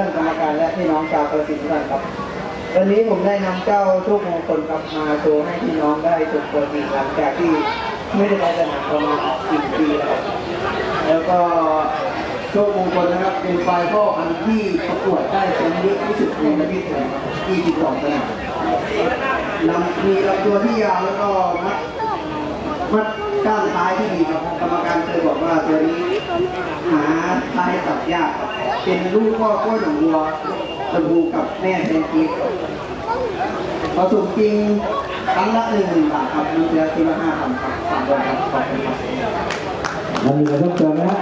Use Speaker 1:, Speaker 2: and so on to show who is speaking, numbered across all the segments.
Speaker 1: ท่านกรรมการและพี่น้องชาวกระสินธุ์ทุกท่านครับ วันนี้ผมได้นำเจ้าโชคมงคลกลับมาโชว์ให้พี่น้องได้ชมตัวจริงหลังจากที่ไม่ได้ไปสนามประมาณสี่ปีแล้วครับแล้วก็โชคมงคลนะครับเป็นไฟล์พ่ออันที่ประกวดได้แชมป์เยอะที่สุดในประเทศไทย22สนามลำมีลำตัวที่ยาวแล้วก็มัดมัดด้านท้ายที่ดีครับกรรมการเคยบอกว่าตัวนี้ หาทายตัดยากเป็นลูกพ่อกล้วยหนองบัวตะบูกับแม่แทนกีพอสูงจริงครั้งละหนึ่งหมื่นบาทครับมีเสือทีละห้าพันครับฝากด้วยครับขอบคุณครับ
Speaker 2: มันมีอะไรเพิ่มเติมไหมฮะ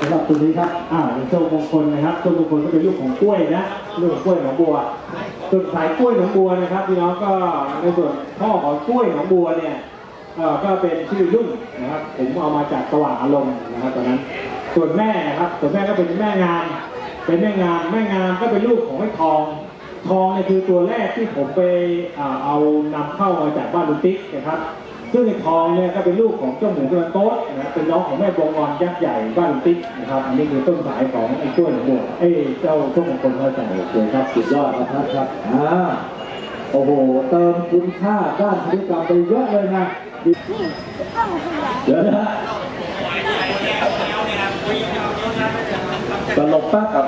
Speaker 2: สำหรับตัวนี้ครับอ้าวเป็นโชคมงคลนะครับโชคมงคลก็เป็นลูกของกล้วยนะลูกของกล้วยหนองบัวส่วนสายกล้วยหนองบัวนะครับพี่น้องก็ในส่วนพ่อของกล้วยหนองบัวเนี่ยก็เป็นชื่อรุ่งนะครับผมเอามาจากสว่างอารมณ์นะครับตอนนั้น ส่วนแม่นะครับส่วนแม่ก็เป็นแม่งามเป็นแม่งามแม่งามก็เป็นลูกของไอ้ทอง ทองเนี่ยคือตัวแรกที่ผมไปอ่าเอานำเข้ามาจากบ้านลุงติ๊กนะครับ ซึ่งไอ้ทองเนี่ยก็เป็นลูกของเจ้าหมูกระโต๊ดนะครับเป็นน้องของแม่บงกรยักษ์ใหญ่บ้านลุงติ๊กนะครับอันนี้คือต้นสายของไอ้กล้วยหนองบัวเอ้ยเจ้าช่วงมงคลเข้าใจโอเคครับสุดยอดนะครับครับอ่าโอ้โหเติมคุณค่าด้านพฤติกรรมไปเยอะเลยนะเดี๋ยวนะฮะ ตลกป้ากับ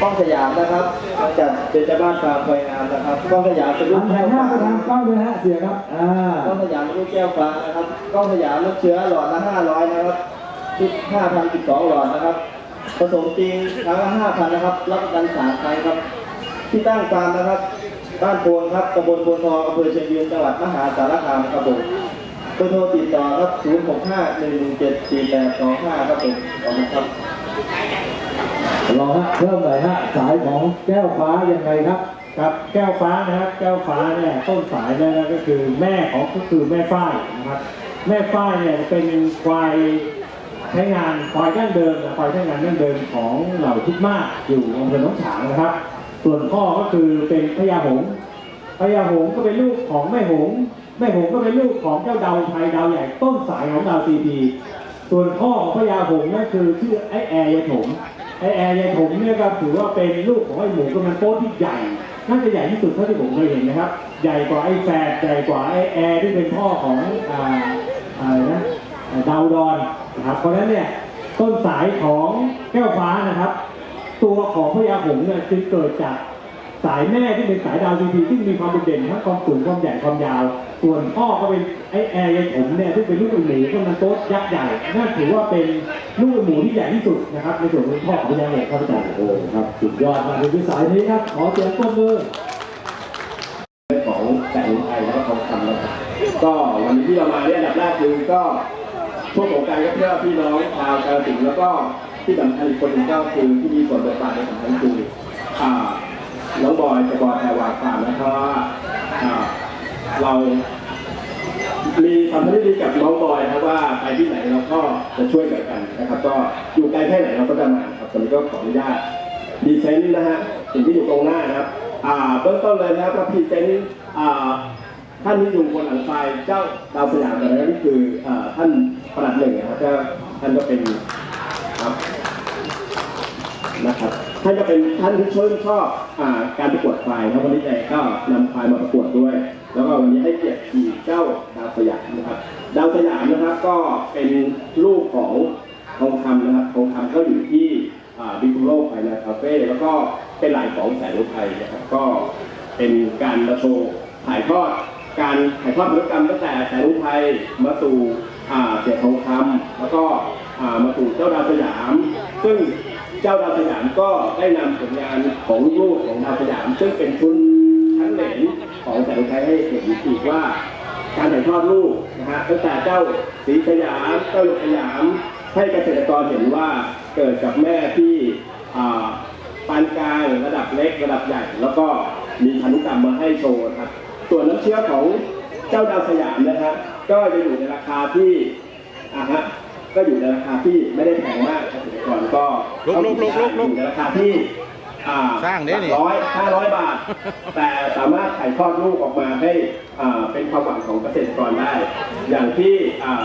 Speaker 1: ป้องสยามนะครับมาจากเป็นเจ้าบ้านฟาร์มควายงามนะครับป้องสยามเป็นลู
Speaker 2: หั
Speaker 1: ก
Speaker 2: นแถ
Speaker 1: แก้
Speaker 2: ว
Speaker 1: ว
Speaker 2: หน้า
Speaker 1: ฟ้า
Speaker 2: ไปทางกล้องเลยนะฮะเสียครับอ่า
Speaker 1: ป้องสยามเป็นลูกแก้วฟ้านะครับป้องสยามลูกเชื้อหลอดละห้าร้อยนะครับคิดห้าพันสิบสองหลอดนะครับผสมจริงครั้งละห้าพันนะครับ รับประกันสามครั้งครับ ที่ตั้งฟาร์มนะครับ บ้านโพนครับตำบลโพนทองอำเภอเชียงยืนจังหวัดมหาสารคามครับผมเบอร์โทรติดต่อครับ0 6 5 1 1 7 4 8 2 5 ครับผมขอบคุณครับ
Speaker 2: รอฮะเพิ่มหน่อยฮะสายของแก้วฟ้ายังไงครับ
Speaker 3: ครับแก้วฟ้านะครับแก้วฟ้าเนี่ยต้นสายเนี่ยนะก็คือแม่ของก็คือแม่ฝ้ายนะครับ แม่ฝ้ายเนี่ยเป็นควายใช้งานควายดั้งเดิมนะควายใช้งานดั้งเดิมของเหล่าทิดมากอยู่อำเภอหนองฉางนะครับ ส่วนพ่อก็คือเป็นพญาหงส์พญาหงส์ก็เป็นลูกของแม่หงส์แม่หงก็เป็นลูกของเจ้าดาวไทยดาวใหญ่ต้นสายของดาวซีพีส่วนพ่อของพญาหงนั่นคือชื่อไอแอร์ยายถมไอแอร์ยายผมเนี่ยก็ถือว่าเป็นลูกของไอหมูกำนันโป๊ที่ใหญ่น่าจะใหญ่ที่สุดเท่าที่ผมเคยเห็นนะครับ ใหญ่กว่าไอแฟดใหญ่กว่าไอแอร์ที่เป็นพ่อของอ่าอะไรนะดาวดอนนะครับเพราะฉะนั้นเนี่ยต้นสายของแก้วฟ้านะครับ ตัวของพญาหงเนี่ยจึงเกิดจาก สายแม่ที่เป็นสายดาวดีทีซึ่มีความโดดเด่นทั้งความสูงความใหญ่ความยาว ส่วนพ่อก็เป็นไอแอร์ยายผมเนี่ยที่เป็นลูกหมูกำนันโต๊ยักษ์ใหญ่นั่นถือว่าเป็นลูกหมูที่ใหญ่ที่สุดนะครับในส่วนของพ่อของพญาหงส์ครับอาจารย์
Speaker 2: โอ้ครับสุดยอดมาถึงสายนี้ครับขอเสียงปรบมือ
Speaker 4: ของแสงไทยแล้วก็ทองคำนะครับก็วันนี้ที่เรามาเนี่ยอันดับแรกคือก็ช่วงของการก็เพื่อพี่น้องชาวกาฬสินธุ์แล้วก็ที่สำคัญอีกคนหนึ่งก็คือที่มีส่วนบทบาทในสำคัญคืออ่าน้องบอยจะบอยแพรวาฟาร์มนะครับว่าอ่า เรามีทำให้ดีกับน้องบอยนะว่าไปที่ไหนเราก็จะช่วยเหลือกันนะครับ ก็อยู่ไกลแค่ไหนเราก็จะมาครับตอนนี้ก็ขออนุญาตพรีเซนต์นะฮะสิ่งที่อยู่ตรงหน้านะครับอ่าเบื้องต้นเลยนะครับพรีเซนต์อ่าท่านที่อยู่บนหลังไฟเจ้าดาวสยามแต่นั้นนี่คืออ่าท่านประหลัดหนึ่งนะครับท่านก็เป็นครับนะครับ ท่านก็เป็นท่านที่ช่วยชอบอ่าการประกวดควายนะครับวันนี้แกก็นำควายมาประกวดด้วย แล้วก็วันนี้ให้เกียรติขี่เจ้าดาวสยามนะครับ ดาวสยามนะครับก็เป็นลูกของทองคำนะครับทองคำก็อยู่ที่บิคูโร่ภายในคาเฟ่แล้วก็เป็นหลายของแสนรุไทยนะครับก็เป็นการมาโชว์ถ่ายทอดการถ่ายทอดพฤติกรรมตั้งแต่แสนรุไทยมาสู่เสียทองคำแล้วก็มาสู่เจ้าดาวสยาม ซึ่ง เจ้าดาวสยามก็ได้นำผลงานของลูกของดาวสยาม ซึ่งเป็นชุดชั้นเหลนของแสนรุไทยให้เห็นอีกว่าการถ่ายทอดลูกนะฮะตั้งแต่เจ้าสีสยามเจ้าหยกสยามให้เกษตรกรเห็นว่าเกิดกับแม่ที่ปานกลางระดับเล็กระดับใหญ่ แล้วก็มีพันธุกรรมมาให้โชว์ครับส่วนน้ำเชื้อของเจ้าดาวสยามนะครับก็จะอยู่ในราคาที่อ่าฮะ ก็อยู่ในราคาที่ไม่ได้แพงมากเกษตรกรก็
Speaker 5: ลุกลุกลุกลุกลุก
Speaker 4: อยู่ในราคาที่อ่า
Speaker 5: สร้างได้นี่
Speaker 4: ร้อยห้าร้อยบาท แต่สามารถถ่ายทอดลูกออกมาให้อ่าเป็นความหวังของเกษตรกรได้ อย่างที่อ่า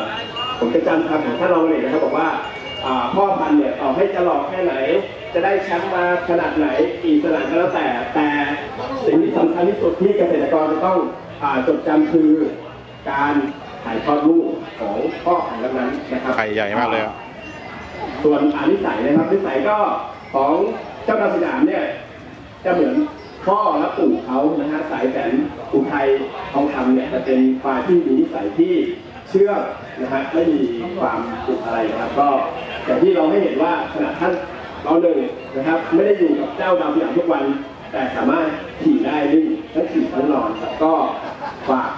Speaker 4: ผมจะจำคำของท่านรองเลยนะครับบอกว่าอ่าพ่อพันธุ์เนี่ยต่อให้จะหลอกแค่ไหน จะได้แชมป์มาขนาดไหนกี่สนามก็แล้วแต่ แต่สิ่งที่สำคัญที่สุดที่เกษตรกรจะต้องอาจดจำคือการถ่าย ทอดลูกของพ่อพันธุ์นั้นๆนะครับ
Speaker 5: ไข่ใหญ่มากเลยอะ
Speaker 4: ส่วนอานิสัยนะครับนิสัยก็ของเจ้าดาวสยามเนี่ยจะเหมือนพ่อและปู่เขานะฮะสายแสนอุทัยทองคำเนี่ยจะเป็นควายที่มีนิสัยที่เชื่องนะฮะไม่มีความดุอะไรนะครับ ก็อย่างที่เราให้เห็นว่าขณะท่านเราหนึ่งนะครับ ไม่ได้อยู่กับเจ้าดาวสยามทุกวัน แต่สามารถขี่ได้นิ่งและขี่ทั้งนอนครับก็ฝาก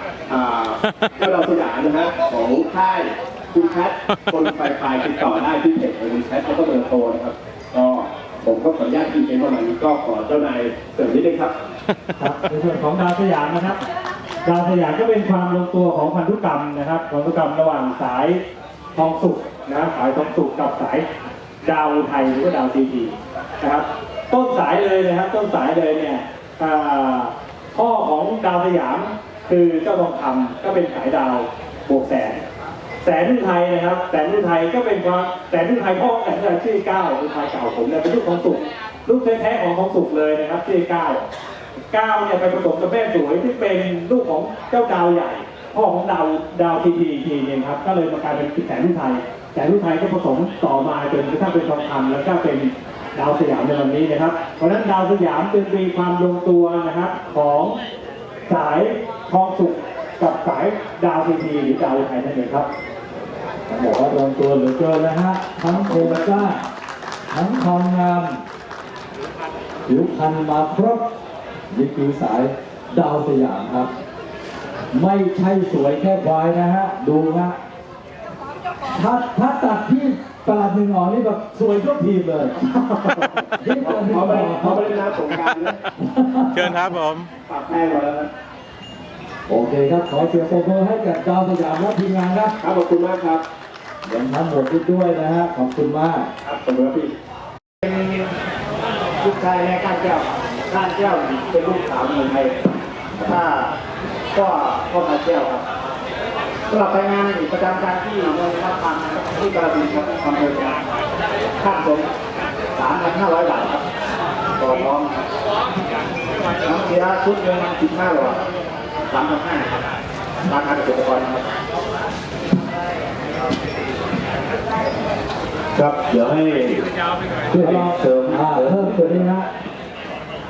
Speaker 4: อ่าเจ้าดาวสยามนะฮะของค่ายคุณแคทคนไฟไฟติดต่อได้ที่เพจคุณแคทแล้วก็เบอร์โทรนะครับ ก็ผมก็ขออนุญาตทีเป็นประมาณนี้ก็ขอเจ้านายเสริมนิดนึงครับ
Speaker 3: ครับในส่วนของดาวสยามนะครับ ดาวสยามก็เป็นความลงตัวของพันธุกรรมนะครับพันธุกรรมระหว่างสายทองสุกนะสายทองสุกกับสายดาวไทยหรือว่าดาวซีทีนะครับ ต้นสายเลยนะครับ ต้นสายเลยเนี่ยพ่อของดาวสยาม คือเจ้าทองคำก็เป็นสายดาวบวกแสน แสนรุ่นไทยนะครับ แสนรุ่นไทยก็เป็นความแสนรุ่นไทยพ่อแสนรุ่นไทยชื่อเก้ารุ่นไทยเก่าผมเนี่ยเป็นลูกของสุกลูกแท้ๆของของสุกเลยนะครับชื่อเก้าเก้าเนี่ยไปผสมกับแม่สวยที่เป็นลูกของเจ้าดาวใหญ่ พ่อของดาวดาวทีทีอีกทีหนึงครับ ก็เลยมากลายเป็นแสนรุ่นไทยแสนรุ่นไทยก็ผสมต่อมาจนกระทั่งเป็นทองคำแล้วก็เป็นดาวสยามในวันนี้นะครับ เพราะฉะนั้นดาวสยามจึงมีความลงตัวนะครับของ สายทองสุกกับสายดาวทีทีหรือดาวไทยนั่นเองครับ
Speaker 2: ต้องบอกว่าลงตัวเหลือเกินนะฮะทั้งโครงสร้างทั้งความงามผิวพรรณมาครบนี่คือสายดาวสยามครับ ไม่ใช่สวยแค่ควายนะฮะ ดูนะถ้าถ้าตัดที่ ตลาดหนึ่งอ่อนี่แบบสวยทุกทีมเลยนี่ตลาดหนึ่ง
Speaker 4: เขา
Speaker 2: อ
Speaker 4: ไม่
Speaker 2: อน
Speaker 4: เขาไม่ได้น้ำสงกรารนะ
Speaker 5: เชิญครับผม
Speaker 4: ปากแป้งมาแล้วนะ
Speaker 2: โอเคครับ ขอเสียงปรบมือให้กับดาวสยามและทีมงานครับ
Speaker 4: ครับขอบคุณมากครับ
Speaker 2: รวมทั้งหมดด้วยนะฮะ ขอบคุณมาก
Speaker 4: ครับขอบคุณครับพี่
Speaker 1: ลูกชายแม่ก้านแก้วก้านแก้วเป็นลูกสาวเมืองไทยถ้าก็พ่อพาแก้วครับ สำหรับไปงานประจำการที่เมืองรับพันนะครับที่กระบี่ครับอำเภอกาญค่าสมสามพันห้าร้อยบาทครับต่อน้องครับน้ำเสียชุดหนึ่งสิบห้าหลอดสามพันห้าราคาเกษตรกรครับ
Speaker 3: ครับเดี๋ยวให้
Speaker 2: ช่วยเสริมอ่าเพิ่มตัวนี้ฮะ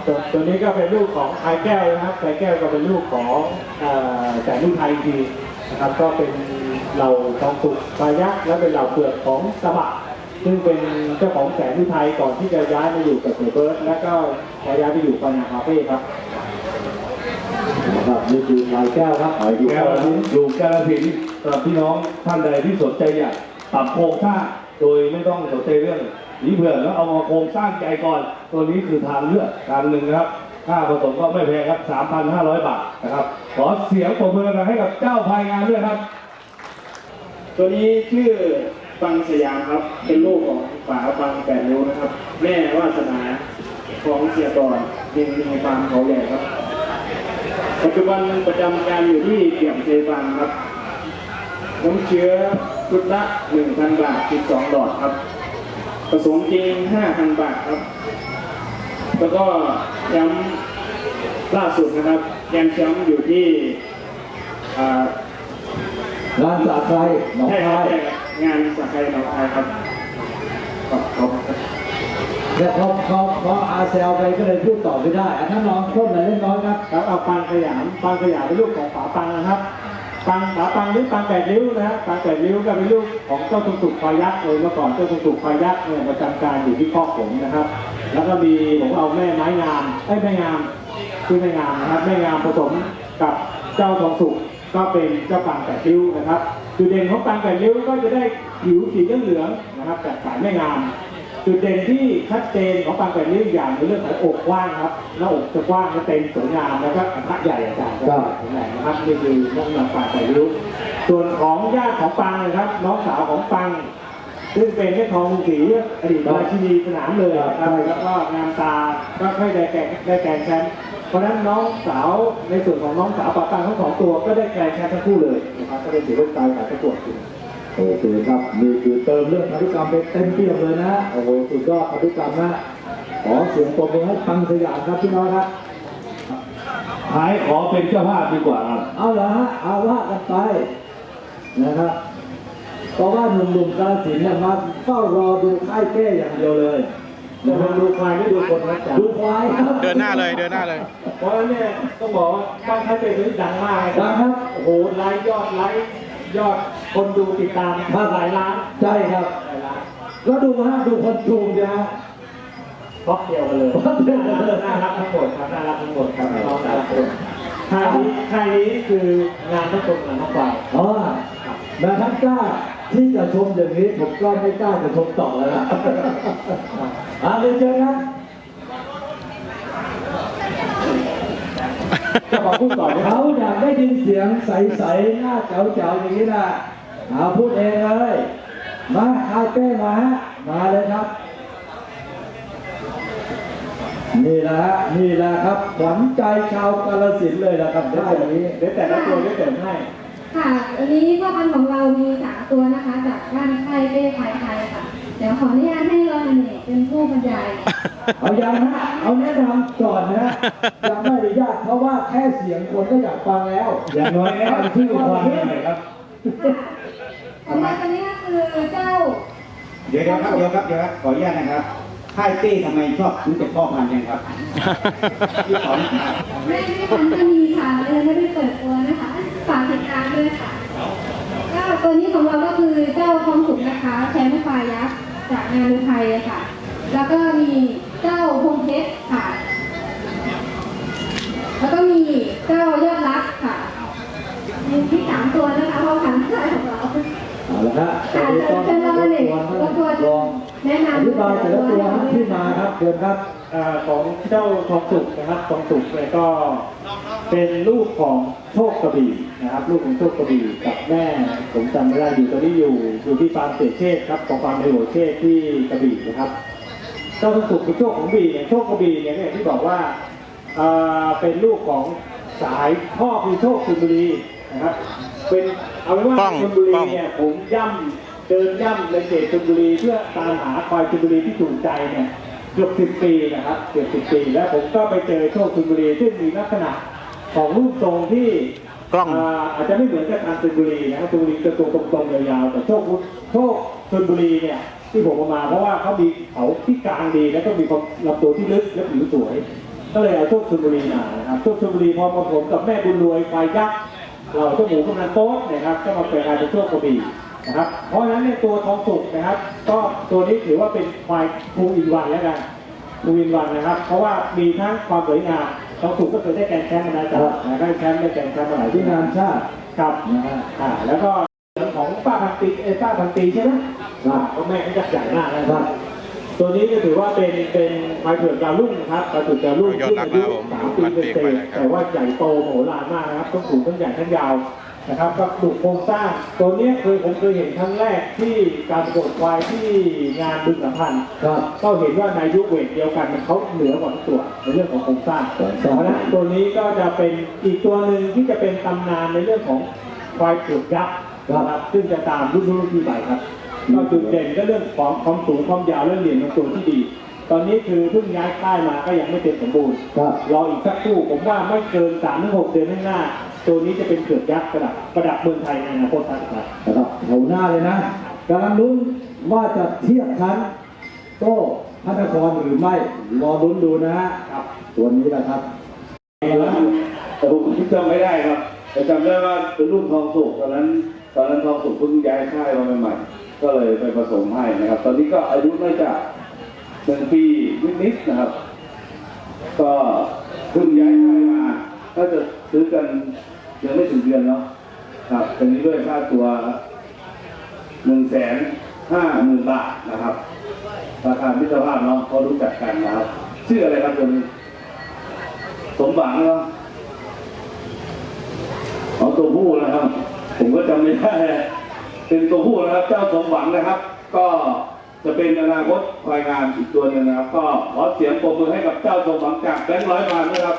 Speaker 3: ตัวตัวนี้ก็เป็นลูกของไทยแก้วนะครับไทยแก้วก็เป็นลูกของเอ่อแสนลูกไทยที นะครับก็เป็นเหล่าทองสุกปลายักษ์และเป็นเหล่าเปลือกของสะบะซึ่งเป็นเจ้าของแสนลูกไทยก่อนที่จะย้ายมาอยู่กับเสือเบิร์ดและก็ย้ายไปอยู่ปัญญาคาเฟ่ครับ
Speaker 2: นะครับนี่คือลายแก้วครับ
Speaker 6: อยู่กาลสินธุ์อยู่กาลสินธุ์สำหรับพี่น้องท่านใดที่สนใจอยากปรับโครงสร้างโดยไม่ต้องสนใจเรื่องหนีเผื่อแล้วเอามาโครงสร้างใจก่อน ตัวนี้คือทางเลือกทางหนึ่งนะครับ ค่าผสมก็ไม่แพงครับ 3,500 บาทนะครับ ขอเสียงปรบมือน่อยให้กับเจ้าภายงานด้วยครับ
Speaker 3: ตัวนี้ชื่อฟังสยามครับ เป็นลูกของฝาฟังแปดนิ้วนะครับ แม่วาสนาของเสียก่อนยังมีฟาร์มเขาใหญ่ครับ ปัจจุบันประจำการอยู่ที่เกี่ยมเซฟาร์มครับน้ำเชื้อชุดละ1,000 บาท 12 หลอดครับ ผสมจริง 5,000 บาทครับ แล้วก็ แชมป์ล่าสุดนะครับยังแชมป์อยู่ที่อ่า
Speaker 2: งานสาใครหนอง
Speaker 3: ใช่ค
Speaker 2: คา
Speaker 3: รับ
Speaker 2: ย
Speaker 3: ใช่ครับงานสักไครหนองคายครับขอบขอบคุณครับ
Speaker 2: และพอพอพออาเซลไปก็เลยพูดต่อไม่ได้อันนั้นน้องโทษหน่อยเล็กน้อยครับ
Speaker 3: ครับเอาปางสยามปางสยามเป็นลูกของฝาปังนะครับ ปังฝาปังหรือปังแปดริ้วนะฮะปังแปดริ้วก็เป็นลูกของเจ้าทงสุกพายักษ์เลยเมื่อก่อนเจ้าทงสุกพายักษ์เนี่ยประจำการอยู่ที่คอผมนะครับ แล้วก็มีผมเอาแม่ไม้งามไอ้แม่งามคือแม่งามนะครับแม่งามผสมกับเจ้าทองสุกก็เป็นเจ้าปังแปดริ้วนะครับจุดเด่นของปังแปดริ้วก็จะได้ผิวสีเหลืองๆนะครับจากสายแม่งาม จุดเด่นที่ชัดเจนของปางแปดริ้วอย่างในเรื่องของอกกว้างครับหน้าอกจะกว้างจะเต็มสวยงามแล้วก็อันทะใหญ่อาจารย์
Speaker 2: ครับ
Speaker 3: แข็งแรงนะครับนี่คือน้องนางปางแปดริ้วส่วนของญาติของปางนะครับ น้องสาวของปางซึ่งเป็นแม่ทองลุงศรีอดีตราชินีสนามเลยนะครับแล้วก็งามตาก็ค่อยได้แก่ได้แก่แชมป์เพราะฉะนั้นน้องสาวในส่วนของน้องสาวปางปางทั้งสองตัวก็ได้แก่แชมป์ทั้งคู่เลยนะครับก็เป็นถือว่าการขายประกวดจริง
Speaker 2: โอเคครับนี่คือเติมเรื่องพันธุกรรมไปเต็มเปี่ยมเลยนะโอ้โหสุดยอดพันธุกรรมนะขอเสียงปรบมือให้ปังสยามครับพี่น้องครับ
Speaker 6: หายขอเป็นเจ้าภาพดีกว่าครับ
Speaker 2: เอาละฮะเอาว่ากันไปนะครับเพราะว่าหนุ่มๆกาฬสินธุ์เนี่ยมาเฝ้ารอดูค่ายเป้อย่างเดียวเลย
Speaker 3: จะมาดูควายไม่ดูคนนะจ๊ะ
Speaker 2: ดูควายครับ
Speaker 5: เดินหน้าเลยเดินหน้าเลย
Speaker 3: เพราะฉะนั้นเนี่ยต้องบอกว่าบ้านไทยเป็นที่ดังมาก
Speaker 2: ดังครับ
Speaker 3: โอ้โหไลค์ยอดไลค์ยอด คนดูติดตามมาหลายล้าน
Speaker 2: ใช่ครับ
Speaker 3: หลายล้าน
Speaker 2: แล้วดูฮะดูคนจูงนะฮะ
Speaker 3: บล็อกเดียวกันเลย
Speaker 2: บล็อกเดียวกันเลย
Speaker 3: น่ารักทั้งหมดครับน่ารักทั้งหมดครับน้องแต่ละคนค่ายนี้ค่ายนี้คืองานทั้งคนงานทั้งฝ่าย
Speaker 2: อ๋อแต่ท่านกล้าที่จะชมอย่างนี้ผมก็ไม่กล้าจะชมต่อแล้วล่ะอ่าเรียนเชิญครับ
Speaker 3: จะบอกพูดก่อนนะครั
Speaker 2: เขา
Speaker 3: บ
Speaker 2: อยากได้ยินเสียงใสๆหน้าเจ๋าๆอย่างนี้นะ เอาพูดเองเลย มาเอาเป้มาฮะ มาเลยครับ นี่แหละฮะนี่แหละครับขวัญใจชาวกาฬสินธุ์เลยนะครับท่านนี้
Speaker 3: เดี๋ยวแต่ละตัวเดี๋ยวเติมให้
Speaker 7: ค่ะวันนี้พ่อพันธุ์ของเรามีสามตัวนะคะจากบ้านค่ายเป้ไทยไทยค่ะ เดี๋ยวขออนุญาตให้รองอเนกเป็นผู้บรรยาย
Speaker 2: เอายังฮะ เอาแนะนำก่อนนะฮะยังไม่อนุญาตเพราะว่าแค่เสียงคนก็อยากฟังแล้ว
Speaker 6: อย่างน้อยแนะนำชื่อควายหน่อยครับ
Speaker 7: ขอ งเราตัวนี้ก็คือเจ้า
Speaker 8: เดี๋ยวเดี๋ยวครับเดี๋ยวครับเดี๋ยวครับขออนุญาตนะครับค่ายเต้ทำไมชอบรู้จักพ่อพันธุ์ยังครับที่สอน
Speaker 7: แม่ไม่พันธุ์ก็มีค่ะเลยไม่ได้เปิดตัวนะคะฝากติดตามด้วยค่ะเจ้าตัวนี้ของเราก็คือเจ้าทองสุกนะคะแชมป์ควายยักษ์จากงานอุทัยค่ะ แล้วก็มีเจ้าพงเพชรค่ะ แล้วก็มีเจ้ายอดรักค่ะมีที่สามตัวนะคะพ่อพันธุ์ค่ายของ เรา
Speaker 2: เอาละฮะ
Speaker 7: ค่ะเชิญเชิญรองอเนกรบกวน
Speaker 2: ลอง
Speaker 7: แนะนำ
Speaker 2: อธิบายแต่ละตัวฮะที่มาครับเชิญครับ
Speaker 3: อ่าของเจ้าทองสุกนะครับทองสุกเนี่ยก็เป็นลูกของโชคกระบี่นะครับ ลูกของโชคกระบี่กับแม่ผมจำไม่ได้อยู่ตอนนี้อยู่อยู่ที่ฟาร์มเสกเชษฐ์ครับของฟาร์มเฮโรเชษฐ์ที่กระบี่นะครับเจ้าทองสุกคือโชคของบีเนี่ยโชคกระบี่เนี่ยเนี่ยที่บอกว่าอ่าเป็นลูกของสายพ่อคือโชคชลบุรี นะครับเป็นเอาเป็นว่า
Speaker 5: ป้อง
Speaker 3: ชลบุรี
Speaker 5: ป้อง
Speaker 3: เนี่ยผมย่ำเดินย่ำในเขตชลบุรีเพื่อตามหาควายชลบุรีที่ถูกใจเนี่ยเกือบสิบปีนะครับเกือบสิบปีแล้วผมก็ไปเจอโชคชลบุรีซึ่งมีลักษณะของรูปทรงที่
Speaker 5: กล้องา
Speaker 3: อาจจะไม่เหมือนกับทางชลบุรีนะครับชลบุรีจะตัวตรงๆยาวๆแต่โชคโชคชลบุรีเนี่ยที่ผมเอามา เพราะว่าเขามีเขาที่กลางดีแล้วก็มีความลำตัวที่ลึกและผิวสวย ก็เลยเอาโชคชลบุรีมานะครับโชคชลบุรีพอมาผสมกับแม่บุญรวยควายยักษ์ เราเจ้าหมูกำนันโต๊ดนะครับก็มาเป็นกลายเป็นโชคกระบี่นะครับ เพราะฉะนั้นในยตัวทองสุกนะครับ ก็ตัวนี้ถือว่าเป็นควายฟูอินวันแล้วกันฟูอินวันนะครับ เพราะว่ามีทั้งความสวยงามทองสุกก็เคยได้แกรนด์แชมป์มาแล้วจ้ะนะได้แชมป์ได้แกรนด์แชมป์มาหลาย
Speaker 2: ที่
Speaker 3: ที่
Speaker 2: งานชาติ
Speaker 3: ครับ
Speaker 2: นะฮะ
Speaker 3: อ่าแล้วก็เรื่องของป้าพันปีเอยป้าพันปีใช่ไหมครับเพราะแม่เขาจะใหญ่มากนะครับ ตัวนี้ก็ถือว่าเป็นเป็นควายเผือกดาวรุ่งนะครับควายเผือกดาวรุ่ง
Speaker 5: ยอดรักนะครับผม
Speaker 3: สามปี
Speaker 5: พันปี
Speaker 3: เต็
Speaker 5: ไป
Speaker 3: ม
Speaker 5: เลยครับ
Speaker 3: ๆแต่ว่าใหญ่โตโหฬารมากนะครับต้องสูงทั้งใหญ่ทั้งยาวนะครับก็ดูโครงสร้าง ตัวเนี้ยเคยผมเคยเห็นครั้งแรกที่การประกวดควายที่งานบึงสัมพันธ์
Speaker 2: ครับ
Speaker 3: ก็เห็นว่าในยุคเวทเดียวกันเขาเหนือกว่าทุกตัวในเรื่องของโครงสร้าง
Speaker 2: โครงส
Speaker 3: เพ
Speaker 2: ร้าง
Speaker 3: ราะฉะนั้นตัวนี้ก็จะเป็นอีกตัวหนึ่งที่จะเป็นตำนานในเรื่องของควายเผือกยักษ์นะครับซึ่งจะตามรุ่นรุ่นที่ไปครับ ก็จุดเด่นก็เรื่องของความสูงความยาวและเหลี่ยมลำตัวที่ดี ตอนนี้คือเพิ่งย้ายค่ายมาก็ยังไม่เต็มสมบูรณ์
Speaker 2: ครับ
Speaker 3: รออีกสักครู่ผมว่าไม่เกิน3ามถึงหเดือนข้างหน้า ตัวนี้จะเป็นเผือกยักษ์ประดับประดับเมืองไทยในอนาคตครับ
Speaker 2: นะครับแถวหน้าเลยนะกำลังลุ้นว่าจะเทียบชั้นโต้พระนครหรือไม่รอลุ้นดูนะฮะครับตัวนี้แหละครับ
Speaker 6: แต่ผมจำไม่ได้ครับแต่จำได้ว่าเป็นลูกทองสุกตอนนั้น ตอนนั้นทองสุกเพิ่งย้ายค่ายมาใหม่ๆ ก็เลยไปผสมให้นะครับ ตอนนี้ก็อายุน่าจะหนึ่งปีนิดๆนะครับ ก็เพิ่งย้ายค่ายมาถ้าจะซื้อกันยังไม่ถึงเดือนเนาะครับตอนนี้ด้วยค่าตัวหนึ่งแสนห้าหมื่นบาทนะครับราคามิตรภาพเนาะเขารู้จักกันนะครับชื่ออะไรครับตัวนี้สมหวังเนาะเอาตัวผู้นะครับ ผมก็จำไม่ได้ เป็นตัวผู้นะครับเจ้าสมหวังนะครับ ก็จะเป็นอนาคตรายงานอีกตัวหนึ่งนะครับ ก็ขอเสียงปรบมือให้กับเจ้าสมหวังจากแบงค์ร้อยบาทด้วยครับ